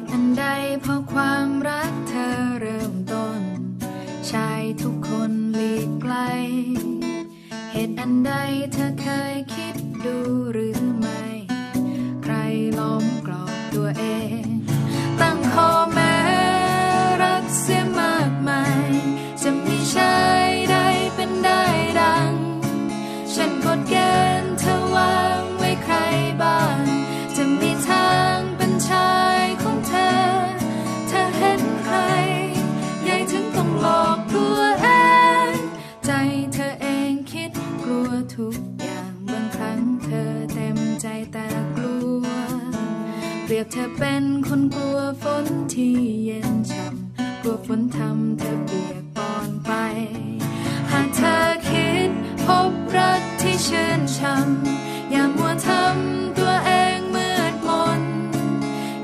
ตุอันใดเพราะความรักเธอเริ่มต้น ชายทุกคนหลีกไกล เหตุอันใดเธอเคยคิดดูหรือ เปรียบเธอเป็นคนกลัวฝนที่เย็นช่ำกลัวฝนทำเธอเปียกปอนไป หากเธอคิดพบรักที่ชื่นช่ำอย่ามัวทำตัวเองมืดมน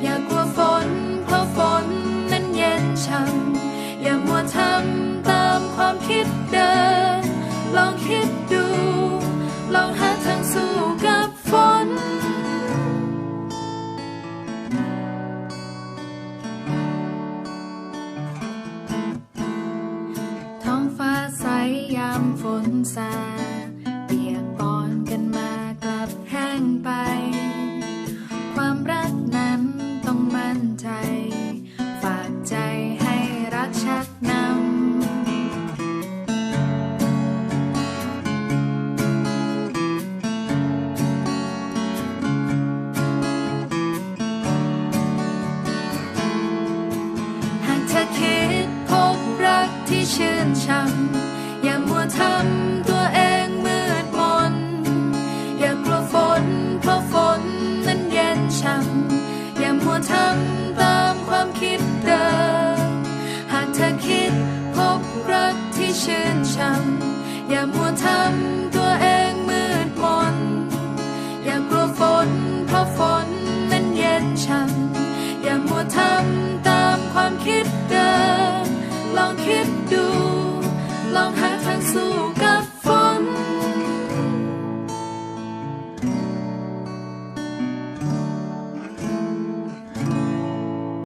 อย่ากลัวฝนเพราะฝนนั้นเย็นช่ำอย่ามัวทำตามความคิดเดิมลองคิด ฝนสาด ทำตัวเองมืดมน อย่ากลัวฝนเพราะฝนนั้นเย็นช่ำอย่ามัวทำตามความคิดเดิม หากเธอคิดพบรักที่ชื่นช่ำอย่ามัวทำตัวเองมืดมน อย่ากลัวฝนเพราะฝนนั้นเย็นช่ำอย่ามัวทำตามความคิด